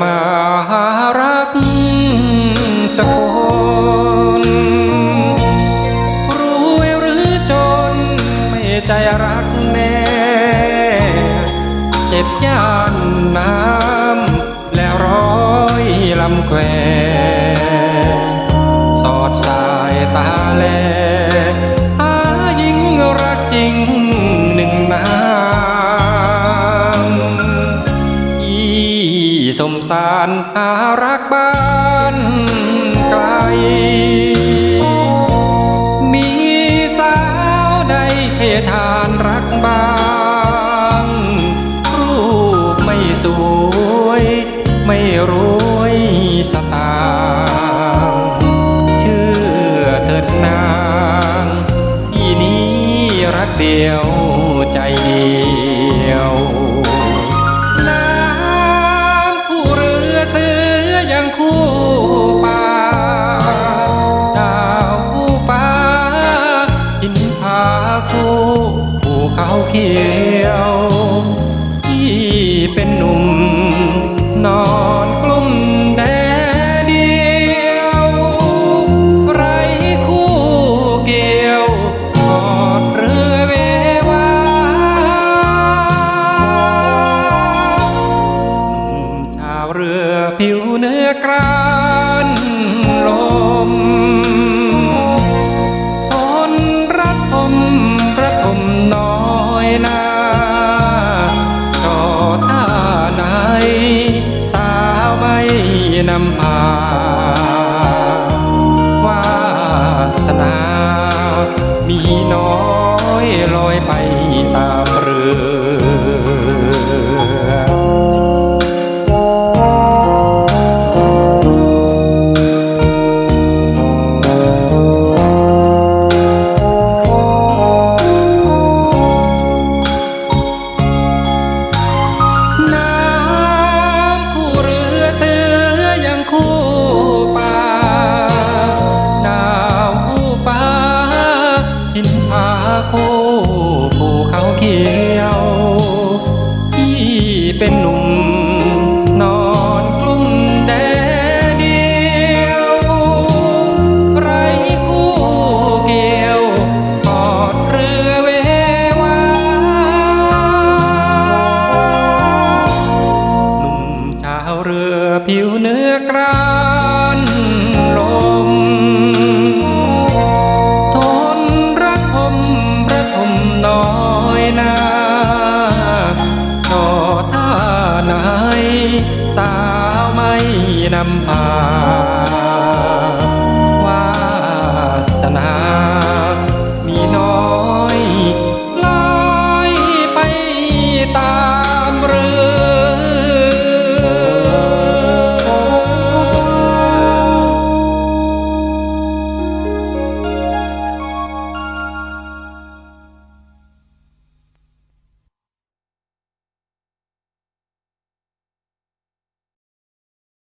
มาหารักสักคนรวยหรือจนไม่ใจรักแน่เจ็บย่านน้ำและร้อยลำแควสอดสายตาแลหายิงรักจริง สารหารักบ้านไกล มีสาวใดเททานรักบ้างรูปไม่สวย ไม่รวยสตางค์เชื่อเถิดนางที่นี้รักเดียวใจเดี คู่ภูเขาเขียวที่เป็นหนุ่ม นอนกลุ่มแดดเดียว ไรคู่เกี่ยวกอดเรือเววาชาวเรือผิวเนื้อกรานลม นาจอท่าไหนสาวไม่นำพาวาสนา มีน้อยลอยไป กรานลม ทนรักผมระทมน้อยนาจอท่าไหนสาวไม่นำพาวาสนา